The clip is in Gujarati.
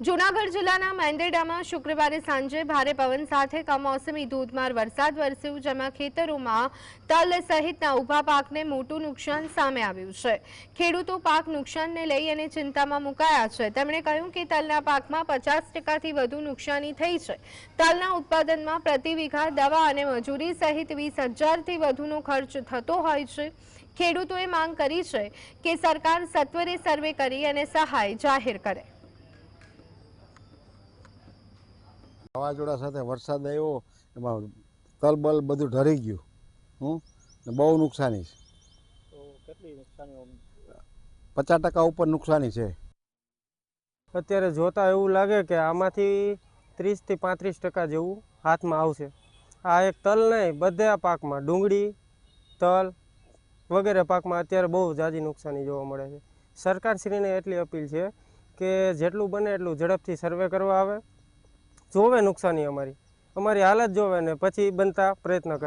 જૂનાગઢ જિલ્લાના મેંદેડામાં શુક્રવારે સાંજે ભારે પવન સાથે કમોસમી ધોધમાર વરસાદ વરસ્યો, જેમાં ખેતરોમાં તલ સહિતના ઊભા પાકને મોટું નુકસાન સામે આવ્યું છે. ખેડૂતો પાક નુકસાનને લઈ અને ચિંતામાં મુકાયા છે. તેમણે કહ્યું કે તલના પાકમાં પચાસ ટકાથી વધુ નુકસાની થઈ છે. તલના ઉત્પાદનમાં પ્રતિ વીઘા દવા અને મજૂરી સહિત વીસ હજારથી વધુનો ખર્ચ થતો હોય છે. ખેડૂતોએ માંગ કરી છે કે સરકાર સત્વરે સર્વે કરી અને સહાય જાહેર કરે. વાવાઝોડા સાથે વરસાદ આવ્યો એમાં તલબલ બધું ઢરી ગયું. હું ને બહુ નુકસાની છે. પચાસ ટકા ઉપર નુકસાની છે. અત્યારે જોતા એવું લાગે કે આમાંથી ત્રીસથી પાંત્રીસ ટકા જેવું હાથમાં આવશે. આ એક તલ નહીં બધા પાકમાં. ડુંગળી તલ વગેરે પાકમાં અત્યારે બહુ ઝાઝી નુકસાની જોવા મળે છે. સરકારશ્રીને એટલી અપીલ છે કે જેટલું બને એટલું ઝડપથી સર્વે કરવા આવે. જોવે નુકસાની અમારી. અમારી હાલત જોવે ને પછી બનતા પ્રયત્ન કરે.